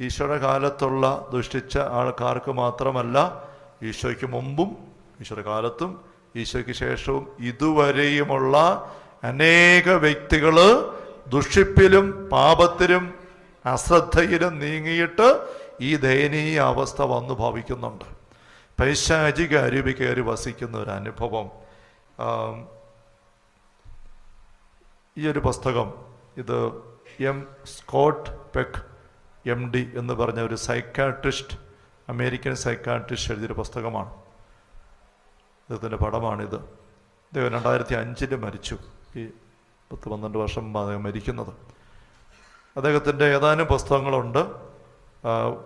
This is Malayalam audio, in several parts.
ഈശോയുടെ കാലത്തുള്ള ദുഷ്ടിച്ച ആൾക്കാർക്ക് മാത്രമല്ല ഈശോയ്ക്ക് മുമ്പും ഈശ്വരകാലത്തും കാലത്തും ഈശോയ്ക്ക് ശേഷവും ഇതുവരെയുമുള്ള അനേക വ്യക്തികൾ ദുഷിപ്പിലും പാപത്തിലും അശ്രദ്ധയിലും നീങ്ങിയിട്ട് ഈ ദയനീയ അവസ്ഥ വന്നു ഭവിക്കുന്നുണ്ട്. പൈശാചിക അരുവി കയറി വസിക്കുന്ന ഒരു അനുഭവം. ഈ ഒരു പുസ്തകം ഇത് M Scott Peck M D എന്ന് പറഞ്ഞ ഒരു സൈക്കാട്രിസ്റ്റ് അമേരിക്കൻ സൈക്കാട്രിസ്റ്റ് എഴുതിയൊരു പുസ്തകമാണ്. അദ്ദേഹത്തിന്റെ പടമാണിത്. അദ്ദേഹം രണ്ടായിരത്തി അഞ്ചിൽ മരിച്ചു. ഈ പത്ത് പന്ത്രണ്ട് വർഷം അദ്ദേഹം മരിക്കുന്നത്. അദ്ദേഹത്തിന്റെ ഏതാനും പുസ്തകങ്ങളുണ്ട്.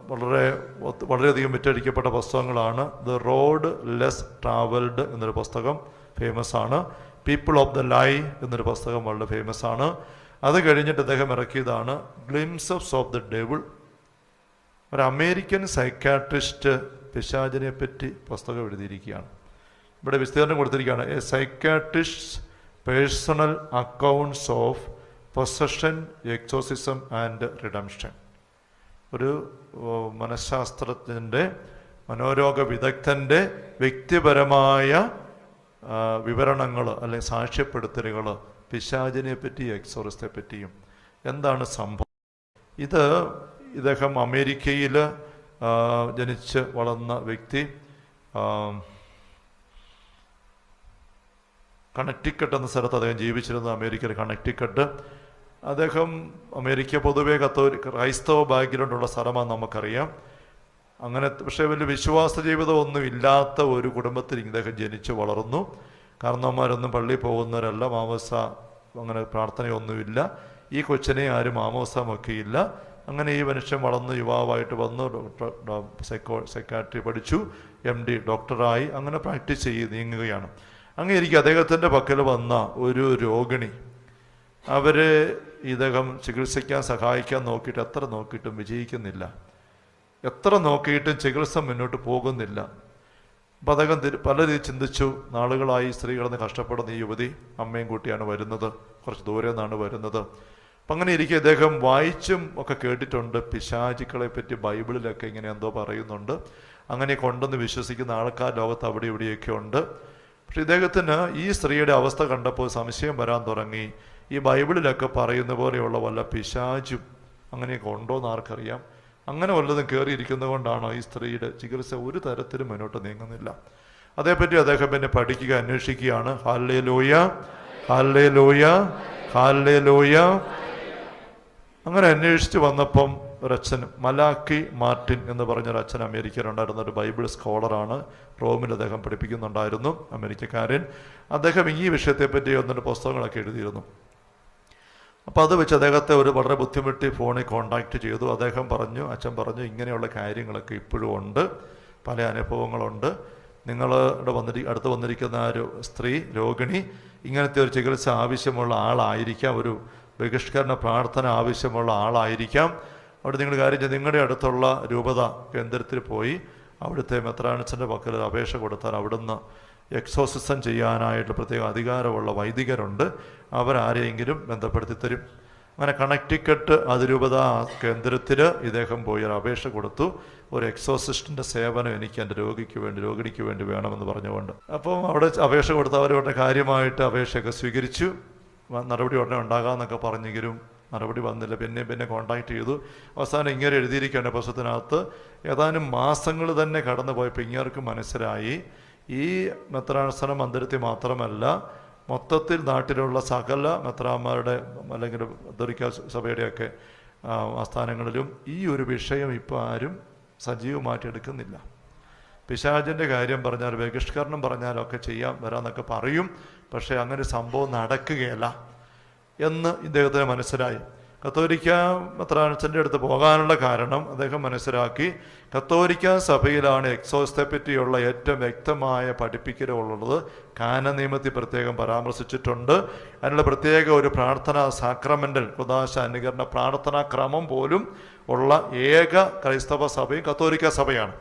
വളരെ വളരെയധികം വിറ്റഴിക്കപ്പെട്ട പുസ്തകങ്ങളാണ്. ദ റോഡ് ലെസ് ട്രാവൽഡ് എന്നൊരു പുസ്തകം ഫേമസ് ആണ്. പീപ്പിൾ ഓഫ് ദ ലൈ എന്നൊരു പുസ്തകം വളരെ ഫേമസ് ആണ്. അത് കഴിഞ്ഞിട്ട് അദ്ദേഹം ഇറക്കിയതാണ് ഗ്ലിംസ് ഓഫ് ദ ഡെവിൾ ഒരു അമേരിക്കൻ സൈക്കാട്രിസ്റ്റ് പിശാചിനെ പറ്റി പുസ്തകം എഴുതിയിരിക്കുകയാണ്. ഇവിടെ വിസ്തീർണം കൊടുത്തിരിക്കുകയാണ്. A psychiatrist personal accounts of possession exorcism and redemption ഒരു മനഃശാസ്ത്രത്തിന്റെ മനോരോഗ വിദഗ്ധന്റെ വ്യക്തിപരമായ വിവരണങ്ങൾ അല്ലെങ്കിൽ സാക്ഷ്യപ്പെടുത്തലുകൾ പിശാചിനെ പറ്റി എക്സോറിസത്തെ പറ്റിയും എന്താണ് സംഭവം? ഇത് ഇദ്ദേഹം അമേരിക്കയിൽ ജനിച്ച് വളർന്ന വ്യക്തി കണക്റ്റിക്കട്ട് എന്ന സ്ഥലത്ത് അദ്ദേഹം ജീവിച്ചിരുന്നത് അമേരിക്കയിൽ കണക്റ്റിക്കട്ട്. അദ്ദേഹം അമേരിക്ക പൊതുവെ കത്തോലിക്ക ക്രൈസ്തവ ബാക്ക്ഗ്രൗണ്ടുള്ള സ്ഥലമാണ് നമുക്കറിയാം. അങ്ങനെ പക്ഷേ വലിയ വിശ്വാസ ജീവിതം ഒന്നും ഇല്ലാത്ത ഒരു കുടുംബത്തിൽ ഇദ്ദേഹം ജനിച്ചു വളർന്നു. കാരണവന്മാരൊന്നും പള്ളിയിൽ പോകുന്നവരല്ല മാമോസ അങ്ങനെ പ്രാർത്ഥനയൊന്നുമില്ല. ഈ കൊച്ചിനെ ആരും മാമോസ വെക്കുകയില്ല അങ്ങനെ ഈ മനുഷ്യൻ വളർന്ന് യുവാവായിട്ട് വന്നു സൈക്കോ സൈക്കാട്രി പഠിച്ചു എം ഡി ഡോക്ടറായി. അങ്ങനെ പ്രാക്ടീസ് ചെയ്ത് നീങ്ങുകയാണ്. അങ്ങനെ ഇരിക്കും. അദ്ദേഹത്തിന്റെ പക്കൽ വന്ന ഒരു രോഗിണി. അവർ ഇദ്ദേഹം ചികിത്സിക്കാൻ സഹായിക്കാൻ നോക്കിയിട്ട് എത്ര നോക്കിയിട്ടും വിജയിക്കുന്നില്ല. എത്ര നോക്കിയിട്ടും ചികിത്സ മുന്നോട്ട് പോകുന്നില്ല. അപ്പം അദ്ദേഹം പല ചിന്തിച്ചു. നാളുകളായി സ്ത്രീകൾ നിന്ന് കഷ്ടപ്പെടുന്ന ഈ യുവതി അമ്മയും കൂട്ടിയാണ് വരുന്നത്. കുറച്ച് ദൂരെ നിന്നാണ് വരുന്നത്. അപ്പം അങ്ങനെ ഇരിക്കെ ഇദ്ദേഹം വായിച്ചും ഒക്കെ കേട്ടിട്ടുണ്ട്. പിശാചുക്കളെ പറ്റി ബൈബിളിലൊക്കെ ഇങ്ങനെ എന്തോ പറയുന്നുണ്ട്. അങ്ങനെ കൊണ്ടെന്ന് വിശ്വസിക്കുന്ന ആൾക്കാർ ലോകത്ത് അവിടെ ഇവിടെയൊക്കെ ഉണ്ട്. പക്ഷെ ഇദ്ദേഹത്തിന് ഈ സ്ത്രീയുടെ അവസ്ഥ കണ്ടപ്പോൾ സംശയം വരാൻ തുടങ്ങി. ഈ ബൈബിളിലൊക്കെ പറയുന്ന പോലെയുള്ള വല്ല പിശാചും അങ്ങനെയൊക്കെ ഉണ്ടോ എന്ന് ആർക്കറിയാം. അങ്ങനെ വല്ലതും കയറിയിരിക്കുന്നത് കൊണ്ടാണോ ഈ സ്ത്രീയുടെ ചികിത്സ ഒരു തരത്തിലും മുന്നോട്ട് നീങ്ങുന്നില്ല. അതേപ്പറ്റി അദ്ദേഹം പിന്നെ പഠിക്കുക അന്വേഷിക്കുകയാണ്. ഹാലേ ലോയ ഹാലേ ലോയ ഹാലേ ലോയ അങ്ങനെ അന്വേഷിച്ച് വന്നപ്പം ഒരച്ഛൻ മലാക്കി മാർട്ടിൻ എന്ന് പറഞ്ഞൊരു അച്ഛൻ അമേരിക്കയിലുണ്ടായിരുന്ന ഒരു ബൈബിൾ സ്കോളറാണ് റോമിൽ അദ്ദേഹം പഠിപ്പിക്കുന്നുണ്ടായിരുന്നു അമേരിക്കക്കാരൻ. അദ്ദേഹം ഈ വിഷയത്തെപ്പറ്റി ഒന്നിന്റെ പുസ്തകങ്ങളൊക്കെ എഴുതിയിരുന്നു. അപ്പോൾ അത് വെച്ച് അദ്ദേഹത്തെ ഒരു വളരെ ബുദ്ധിമുട്ടി ഫോണിൽ കോണ്ടാക്ട് ചെയ്തു. അദ്ദേഹം പറഞ്ഞു അച്ഛൻ പറഞ്ഞു ഇങ്ങനെയുള്ള കാര്യങ്ങളൊക്കെ ഇപ്പോഴും ഉണ്ട് പല അനുഭവങ്ങളുണ്ട്. നിങ്ങളുടെ വന്നിരി അടുത്ത് വന്നിരിക്കുന്ന ഒരു സ്ത്രീ രോഗിണി ഇങ്ങനത്തെ ഒരു ചികിത്സ ആവശ്യമുള്ള ആളായിരിക്കാം ഒരു ബഹിഷ്കരണ പ്രാർത്ഥന ആവശ്യമുള്ള ആളായിരിക്കാം. അവിടെ നിങ്ങൾ കാര്യം നിങ്ങളുടെ അടുത്തുള്ള രൂപത കേന്ദ്രത്തിൽ പോയി അവിടുത്തെ മെത്രാനിച്ചന്റെ പക്കൽ അപേക്ഷ കൊടുത്താൽ അവിടുന്ന് എക്സോസിസം ചെയ്യാനായിട്ട് പ്രത്യേക അധികാരമുള്ള വൈദികരുണ്ട്. അവരാരെയെങ്കിലും ബന്ധപ്പെടുത്തി തരും അങ്ങനെ കണക്റ്റിക്കട്ട് അതിരൂപത കേന്ദ്രത്തിൽ ഇദ്ദേഹം പോയി ഒരു അപേക്ഷ കൊടുത്തു. ഒരു എക്സോസിസ്റ്റിന്റെ സേവനം എനിക്ക് എന്റെ രോഗിക്ക് വേണ്ടി രോഗിണിക്ക് വേണ്ടി വേണമെന്ന് പറഞ്ഞുകൊണ്ട്. അപ്പം അവിടെ അപേക്ഷ കൊടുത്ത അവർ കാര്യമായിട്ട് അപേക്ഷയൊക്കെ സ്വീകരിച്ചു. നടപടി ഉടനെ ഉണ്ടാകാമെന്നൊക്കെ പറഞ്ഞെങ്കിലും നടപടി വന്നില്ല. പിന്നെ പിന്നെ കോണ്ടാക്ട് ചെയ്തു. അവസാനം ഇങ്ങനെ എഴുതിയിരിക്കുകയാണ് പ്രശ്നത്തിനകത്ത് ഏതാനും മാസങ്ങൾ തന്നെ കടന്നു പോയപ്പോൾ ഇങ്ങേർക്ക് മനസ്സിലായി. ഈ മെത്രാസന മന്ദിരത്തിൽ മാത്രമല്ല മൊത്തത്തിൽ നാട്ടിലുള്ള സകല മെത്രാന്മാരുടെ അല്ലെങ്കിൽ ദുരിക്ക സഭയുടെയൊക്കെ ആസ്ഥാനങ്ങളിലും ഈ ഒരു വിഷയം ഇപ്പോൾ ആരും സജീവമായിട്ടെടുക്കുന്നില്ല. പിശാചിന്റെ കാര്യം പറഞ്ഞാൽ ബഹിഷ്കരണം പറഞ്ഞാലൊക്കെ ചെയ്യാൻ വരാമെന്നൊക്കെ പറയും പക്ഷേ അങ്ങനെ സംഭവം നടക്കുകയല്ല എന്ന് ഇദ്ദേഹത്തിന് മനസ്സിലായി. കത്തോലിക്ക മെത്രാനച്ചന്റെ അടുത്ത് പോകാനുള്ള കാരണം അദ്ദേഹം മനസ്സിലാക്കി കത്തോലിക്ക സഭയിലാണ് എക്സോസത്തെ പറ്റിയുള്ള ഏറ്റവും വ്യക്തമായ പഠിപ്പിക്കലുള്ളത്. കാന നിയമത്തിൽ പ്രത്യേകം പരാമർശിച്ചിട്ടുണ്ട്. അതിനുള്ള പ്രത്യേക ഒരു പ്രാർത്ഥനാ സാക്രമെന്റൽ കുദാശ അനുകരണ പ്രാർത്ഥനാ ക്രമം പോലും ഉള്ള ഏക ക്രൈസ്തവ സഭയും കത്തോലിക്ക സഭയാണ്.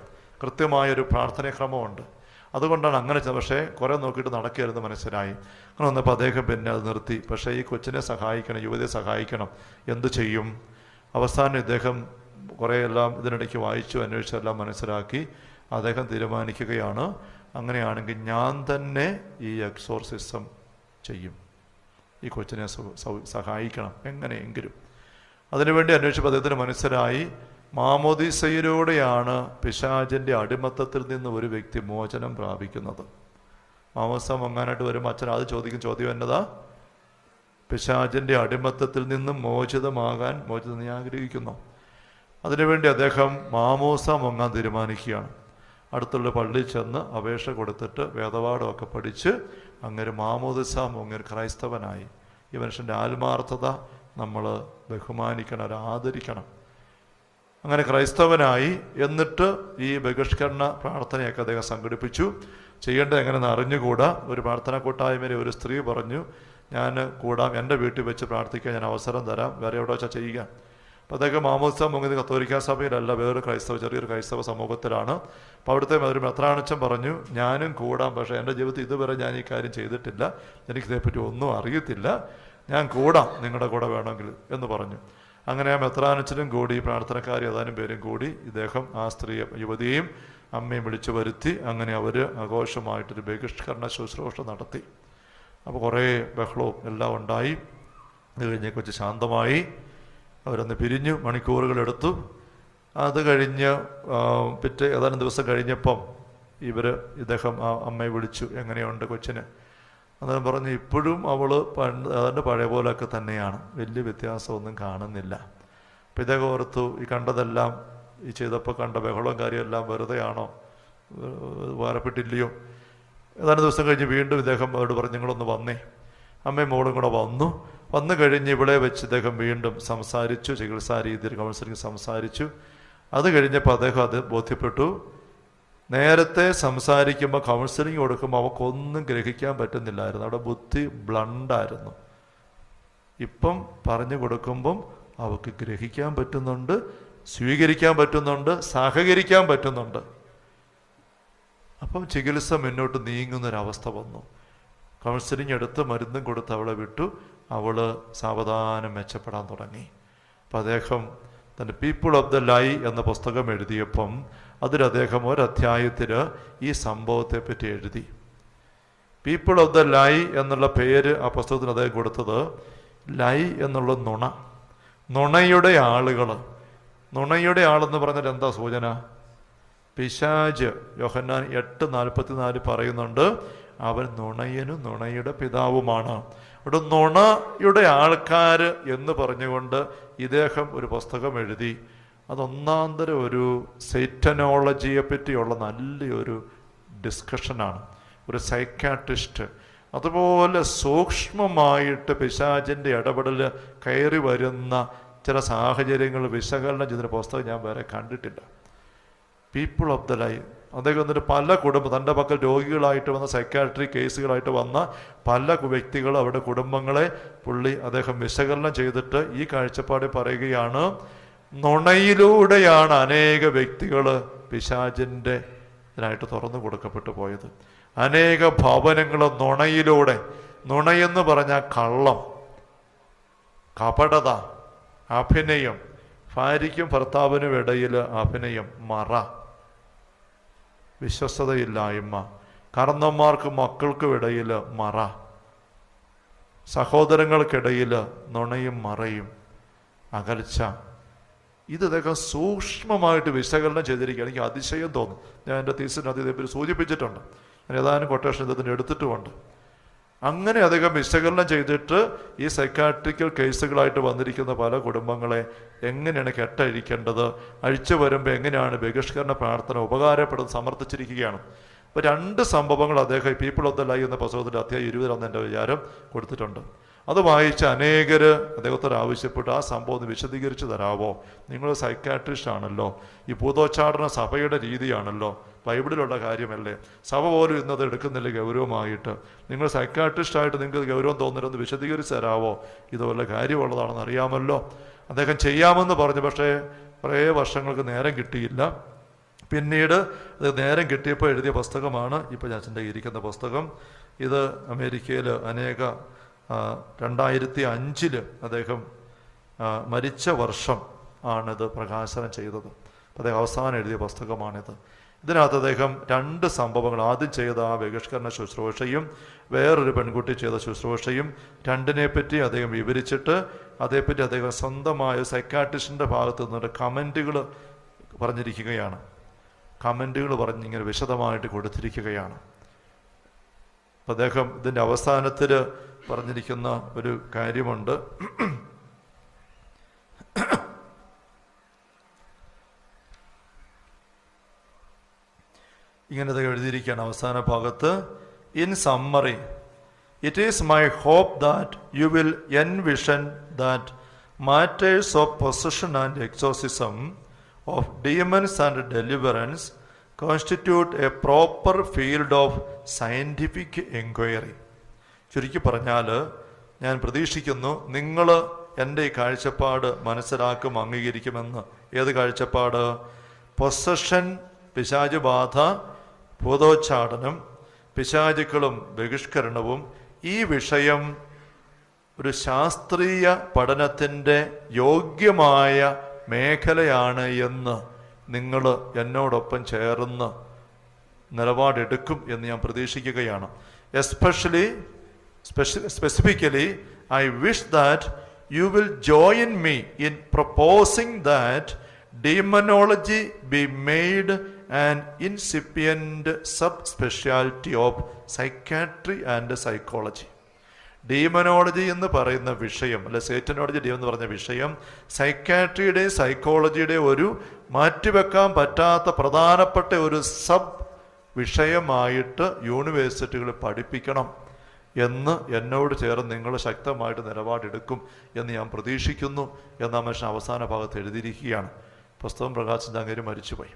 കൃത്യമായൊരു പ്രാർത്ഥനാക്രമമുണ്ട് അതുകൊണ്ടാണ് അങ്ങനെ പക്ഷേ കുറേ നോക്കിയിട്ട് നടക്കുകയായിരുന്നു മനസ്സിലായി അങ്ങനെ വന്നപ്പോൾ അദ്ദേഹം പിന്നെ അത് നിർത്തി. പക്ഷേ ഈ കൊച്ചിനെ സഹായിക്കണം യുവതിയെ സഹായിക്കണം. എന്തു ചെയ്യും? അവസാനം ഇദ്ദേഹം കുറേ എല്ലാം ഇതിനിടയ്ക്ക് വായിച്ചു അന്വേഷിച്ചെല്ലാം മനസ്സിലാക്കി അദ്ദേഹം തീരുമാനിക്കുകയാണ്. അങ്ങനെയാണെങ്കിൽ ഞാൻ തന്നെ ഈ എക്സോർസിസം ചെയ്യും. ഈ കൊച്ചിനെ സഹായിക്കണം എങ്ങനെയെങ്കിലും. അതിനുവേണ്ടി അന്വേഷിച്ചപ്പോൾ അദ്ദേഹത്തിന് മനസ്സിലായി മാമോദിസയിലൂടെയാണ് പിശാചിന്റെ അടിമത്തത്തിൽ നിന്ന് ഒരു വ്യക്തി മോചനം പ്രാപിക്കുന്നത്. മാമോസ മങ്ങാനായിട്ട് വരുമ്പോൾ അച്ഛൻ അത് ചോദിക്കും ചോദ്യം എന്നതാ? പിശാചിന്റെ അടിമത്തത്തിൽ നിന്നും മോചിതമാകാൻ മോചിതം നീ ആഗ്രഹിക്കുന്നു? അതിനുവേണ്ടി അദ്ദേഹം മാമോസ മുങ്ങാൻ തീരുമാനിക്കുകയാണ്. അടുത്തുള്ള പള്ളിയിൽ ചെന്ന് അപേക്ഷ കൊടുത്തിട്ട് വേദപാഠമൊക്കെ പഠിച്ച് അങ്ങനെ മാമോദിസ മുങ്ങൻ ക്രൈസ്തവനായി. ഈ മനുഷ്യന്റെ ആത്മാർത്ഥത നമ്മൾ ബഹുമാനിക്കണം ആദരിക്കണം. അങ്ങനെ ക്രൈസ്തവനായി എന്നിട്ട് ഈ ബഹിഷ്കരണ പ്രാർത്ഥനയൊക്കെ അദ്ദേഹം സംഘടിപ്പിച്ചു. ചെയ്യേണ്ടത് എങ്ങനെയെന്ന് അറിഞ്ഞുകൂടാ. ഒരു പ്രാർത്ഥനാ കൂട്ടായ്മയിൽ ഒരു സ്ത്രീ പറഞ്ഞു ഞാൻ കൂടാം എന്റെ വീട്ടിൽ വെച്ച് പ്രാർത്ഥിക്കാൻ ഞാൻ അവസരം തരാം വേറെ എവിടെ വെച്ചാൽ ചെയ്യുക അപ്പോൾ അദ്ദേഹം മാമോസ മുങ്ങിയത് കത്തോലിക്ക സഭയിലല്ല വേറൊരു ക്രൈസ്തവ ചെറിയൊരു ക്രൈസ്തവ സമൂഹത്തിലാണ്. അപ്പോൾ അവിടുത്തെ ഒരു മെത്രാണിച്ചൻ പറഞ്ഞു ഞാനും കൂടാം പക്ഷേ എന്റെ ജീവിതത്തിൽ ഇതുവരെ ഞാൻ ഈ കാര്യം ചെയ്തിട്ടില്ല. എനിക്കിതേപ്പറ്റി ഒന്നും അറിയത്തില്ല. ഞാൻ കൂടാം നിങ്ങളുടെ കൂടെ വേണമെങ്കിൽ എന്ന് പറഞ്ഞു. അങ്ങനെ ആ മെത്രാനച്ചനും കൂടി പ്രാർത്ഥനക്കാരി ഏതാനും പേരും കൂടി ഇദ്ദേഹം ആ സ്ത്രീയെ യുവതിയും അമ്മയും വിളിച്ചു വരുത്തി അങ്ങനെ അവർ ആഘോഷമായിട്ടൊരു ബഹിഷ്കരണ ശുശ്രൂഷ നടത്തി. അപ്പോൾ കുറേ ബഹളവും എല്ലാം ഉണ്ടായി. ഇത് കഴിഞ്ഞ് കൊച്ചു ശാന്തമായി. അവരൊന്ന് പിരിഞ്ഞു മണിക്കൂറുകളെടുത്തു അത് കഴിഞ്ഞ് പിറ്റേ ഏതാനും ദിവസം കഴിഞ്ഞപ്പം ഇവർ ഇദ്ദേഹം ആ അമ്മയെ വിളിച്ചു. എങ്ങനെയുണ്ട് കൊച്ചിന്? അന്നേരം പറഞ്ഞു ഇപ്പോഴും അവൾ പണ്ട് അതിന്റെ പഴയ പോലെയൊക്കെ തന്നെയാണ്. വലിയ വ്യത്യാസമൊന്നും കാണുന്നില്ല. അപ്പം ഇതൊക്കെ ഓർത്തു ഈ കണ്ടതെല്ലാം ഈ ചെയ്തപ്പോൾ കണ്ട ബഹളവും കാര്യമെല്ലാം വെറുതെയാണോ? ഉപകാരപ്പെട്ടില്ലയോ ഏതാനും ദിവസം കഴിഞ്ഞ് വീണ്ടും ഇദ്ദേഹം അവരോട് പറഞ്ഞു നിങ്ങളൊന്ന് വന്നേ. അമ്മയും മോളും കൂടെ വന്നു. വന്നു കഴിഞ്ഞ് ഇവിടെ വെച്ച് ഇദ്ദേഹം വീണ്ടും സംസാരിച്ചു ചികിത്സാ രീതിയിൽ കൗൺസിലിംഗ് സംസാരിച്ചു. അത് കഴിഞ്ഞപ്പോൾ അദ്ദേഹം അത് ബോധ്യപ്പെട്ടു. നേരത്തെ സംസാരിക്കുമ്പോൾ കൗൺസിലിംഗ് കൊടുക്കുമ്പോൾ അവക്കൊന്നും ഗ്രഹിക്കാൻ പറ്റുന്നില്ലായിരുന്നു. അവിടെ ബുദ്ധി ബ്ലണ്ടായിരുന്നു ഇപ്പം പറഞ്ഞു കൊടുക്കുമ്പം അവക്ക് ഗ്രഹിക്കാൻ പറ്റുന്നുണ്ട് സ്വീകരിക്കാൻ പറ്റുന്നുണ്ട് സഹകരിക്കാൻ പറ്റുന്നുണ്ട്. അപ്പം ചികിത്സ മുന്നോട്ട് നീങ്ങുന്നൊരവസ്ഥ വന്നു. കൗൺസിലിംഗ് എടുത്ത് മരുന്നും കൊടുത്ത് അവളെ വിട്ടു. അവൾ സാവധാനം മെച്ചപ്പെടാൻ തുടങ്ങി. അപ്പം അദ്ദേഹം തന്റെ പീപ്പിൾ ഓഫ് ദ ലൈ എന്ന പുസ്തകം എഴുതിയപ്പം അതിൽ അദ്ദേഹം ഒരധ്യായത്തിൽ ഈ സംഭവത്തെപ്പറ്റി എഴുതി. പീപ്പിൾ ഓഫ് ദ ലൈ എന്നുള്ള പേര് ആ പുസ്തകത്തിന് അദ്ദേഹം കൊടുത്തത് ലൈ എന്നുള്ള നുണ. നുണയുടെ ആളുകൾ നുണയുടെ ആളെന്ന് പറഞ്ഞാൽ എന്താ സൂചന? പിശാജ് യോഹന്നാൻ എട്ട് നാൽപ്പത്തിനാല് പറയുന്നുണ്ട് അവൻ നുണയനും നുണയുടെ പിതാവുമാണ്. അവിടെ നുണയുടെ ആൾക്കാർ എന്ന് പറഞ്ഞുകൊണ്ട് ഇദ്ദേഹം ഒരു പുസ്തകം എഴുതി. അതൊന്നാന്തരം ഒരു സൈറ്റനോളജിയെ പറ്റിയുള്ള നല്ലൊരു ഡിസ്കഷനാണ്. ഒരു സൈക്കാട്രിസ്റ്റ്. അതുപോലെ സൂക്ഷ്മമായിട്ട് പിശാചിന്റെ ഇടപെടൽ കയറി വരുന്ന ചില സാഹചര്യങ്ങൾ വിശകലനം ചെയ്തൊരു പുസ്തകം ഞാൻ വേറെ കണ്ടിട്ടില്ല. പീപ്പിൾ ഓഫ് ദ ലൈഫ് അദ്ദേഹം എന്നിട്ട് പല കുടുംബം തന്റെ പക്കൽ രോഗികളായിട്ട് വന്ന സൈക്കാട്രി കേസുകളായിട്ട് വന്ന പല വ്യക്തികൾ അവരുടെ കുടുംബങ്ങളെ പുള്ളി അദ്ദേഹം വിശകലനം ചെയ്തിട്ട് ഈ കാഴ്ചപ്പാട് പറയുകയാണ് നുണയിലൂടെയാണ് അനേക വ്യക്തികൾ പിശാചിന്റെ ഇതിനായിട്ട് തുറന്നു കൊടുക്കപ്പെട്ടു പോയത്. അനേക ഭവനങ്ങൾ നുണയിലൂടെ നുണയെന്ന് പറഞ്ഞാൽ കള്ളം കപടത അഭിനയം ഭാര്യയ്ക്കും ഭർത്താവിനും ഇടയിൽ അഭിനയം മറ വിശ്വസ്തതയില്ലായ്മ കർന്നന്മാർക്കും മക്കൾക്കും ഇടയിൽ മറ സഹോദരങ്ങൾക്കിടയിൽ നുണയും മറയും അകൽച്ച ഇതൊക്കെ സൂക്ഷ്മമായിട്ട് വിശകലനം ചെയ്തിരിക്കുകയാണ്. എനിക്ക് അതിശയം തോന്നും. ഞാൻ എന്റെ തീസിനകത്ത് ഇതേപ്പറ്റി സൂചിപ്പിച്ചിട്ടുണ്ട്. ഞാൻ ഏതാനും കൊട്ടേഷൻ ഇതിന് എടുത്തിട്ടുമുണ്ട്. അങ്ങനെ അദ്ദേഹം വിശകലനം ചെയ്തിട്ട് ഈ സൈക്കാട്രിക്കൽ കേസുകളായിട്ട് വന്നിരിക്കുന്ന പല കുടുംബങ്ങളെ എങ്ങനെയാണ് കെട്ടഴിക്കേണ്ടത് അഴിച്ചു വരുമ്പോൾ എങ്ങനെയാണ് ബഹിഷ്കരണ പ്രാർത്ഥന ഉപകാരപ്പെടുന്നത് സമർത്ഥിച്ചിരിക്കുകയാണ്. അപ്പോൾ രണ്ട് സംഭവങ്ങൾ അദ്ദേഹം പീപ്പിൾ ഓഫ് ദ ലൈ എന്ന പുസ്തകത്തിന്റെ അധ്യായം ഇരുപതിലൊന്ന് എന്റെ വിചാരം കൊടുത്തിട്ടുണ്ട്. അത് വായിച്ച അനേകർ അദ്ദേഹത്തോട് ആവശ്യപ്പെട്ട്. ആ സംഭവം വിശദീകരിച്ച് തരാവോ? നിങ്ങൾ സൈക്കാട്രിസ്റ്റ് ആണല്ലോ. ഈ ഭൂതോച്ചാടന സഭയുടെ രീതിയാണല്ലോ. ബൈബിളിലുള്ള കാര്യമല്ലേ? സഭ പോലും ഇന്നത് എടുക്കുന്നില്ല ഗൗരവമായിട്ട്. നിങ്ങൾ സൈക്കാട്രിസ്റ്റായിട്ട് നിങ്ങൾക്ക് ഗൗരവം തോന്നരുതെന്ന് വിശദീകരിച്ച് തരാവോ? ഇതുപോലെ കാര്യമുള്ളതാണെന്ന് അറിയാമല്ലോ. അദ്ദേഹം ചെയ്യാമെന്ന് പറഞ്ഞു. പക്ഷേ കുറേ വർഷങ്ങൾക്ക് നേരം കിട്ടിയില്ല. പിന്നീട് അത് നേരം കിട്ടിയപ്പോൾ എഴുതിയ പുസ്തകമാണ്. ഇപ്പോൾ ഞാൻ ചിന്തയിരിക്കുന്ന പുസ്തകം. ഇത് അമേരിക്കയിൽ അനേക രണ്ടായിരത്തി അഞ്ചിൽ അദ്ദേഹം മരിച്ച വർഷം ആണിത് പ്രകാശനം ചെയ്തത്. അദ്ദേഹം അവസാനം എഴുതിയ പുസ്തകമാണിത്. ഇതിനകത്ത് അദ്ദേഹം രണ്ട് സംഭവങ്ങൾ ആദ്യം ചെയ്ത ആ ബഹിഷ്കരണ ശുശ്രൂഷയും വേറൊരു പെൺകുട്ടി ചെയ്ത ശുശ്രൂഷയും രണ്ടിനെ പറ്റി അദ്ദേഹം വിവരിച്ചിട്ട് അതേപ്പറ്റി അദ്ദേഹം സ്വന്തമായ സൈക്കാട്രിസ്റ്റിന്റെ ഭാഗത്ത് നിന്നിട്ട് കമന്റുകൾ പറഞ്ഞിരിക്കുകയാണ്. കമന്റുകൾ പറഞ്ഞിങ്ങനെ വിശദമായിട്ട് കൊടുത്തിരിക്കുകയാണ്. അദ്ദേഹം ഇതിന്റെ അവസാനത്തിൽ പറഞ്ഞിരിക്കുന്ന ഒരു കാര്യമുണ്ട്. ഇങ്ങനെ ഇത് എഴുതിയിരിക്കുകയാണ് അവസാന ഭാഗത്ത്. In summary it is my hope that you will envision that matters of possession and exorcism of demons and deliverance constitute a proper field of scientific enquiry ചുരുക്കി പറഞ്ഞാൽ ഞാൻ പ്രതീക്ഷിക്കുന്നു നിങ്ങൾ എന്റെ ഈ കാഴ്ചപ്പാട് മനസ്സിലാക്കും അംഗീകരിക്കുമെന്ന്. ഏത് കാഴ്ചപ്പാട്? പൊസഷൻ പിശാച് ബാധ ഭൂതോച്ചാടനം പിശാചുക്കളും ബഹിഷ്കരണവും. ഈ വിഷയം ഒരു ശാസ്ത്രീയ പഠനത്തിന്റെ യോഗ്യമായ മേഖലയാണ് എന്ന് നിങ്ങൾ എന്നോടൊപ്പം ചേർന്ന് നിലപാടെടുക്കും എന്ന് ഞാൻ പ്രതീക്ഷിക്കുകയാണ്. Especially I wish that you will join me in proposing that demonology be made and incipient subspecialty of psychiatry and psychology demonology എന്ന് പറയുന്ന വിഷയം അല്ലെ സേറ്റനോളജി ഡീം എന്ന് പറഞ്ഞ വിഷയം സൈക്കാട്രിയുടെയും സൈക്കോളജിയുടെയും ഒരു മാറ്റിവെക്കാൻ പറ്റാത്ത പ്രധാനപ്പെട്ട ഒരു സബ് വിഷയമായിട്ട് യൂണിവേഴ്സിറ്റികൾ പഠിപ്പിക്കണം. എന്ന് എന്നോട് ചേർന്ന് നിങ്ങൾ ശക്തമായിട്ട് നിലപാടെടുക്കും എന്ന് ഞാൻ പ്രതീക്ഷിക്കുന്നു എന്ന മനുഷ്യൻ അവസാന ഭാഗത്ത് എഴുതിയിരിക്കുകയാണ്. പുസ്തകം പ്രകാശൻ ചങ്ങേരി മരിച്ചുപോയി.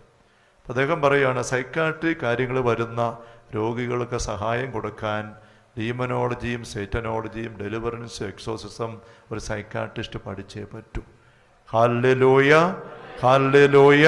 അദ്ദേഹം പറയുകയാണ് സൈക്കാട്രി കാര്യങ്ങൾ വരുന്ന രോഗികൾക്ക് സഹായം കൊടുക്കാൻ ഡീമനോളജിയും സേറ്റനോളജിയും ഡെലിവറൻസ് എക്സോസിസം ഒരു സൈക്കാട്രിസ്റ്റ് പഠിച്ചേ പറ്റൂ. ഹാല്ലെ ലോയ ഹാല്ലെ ലോയ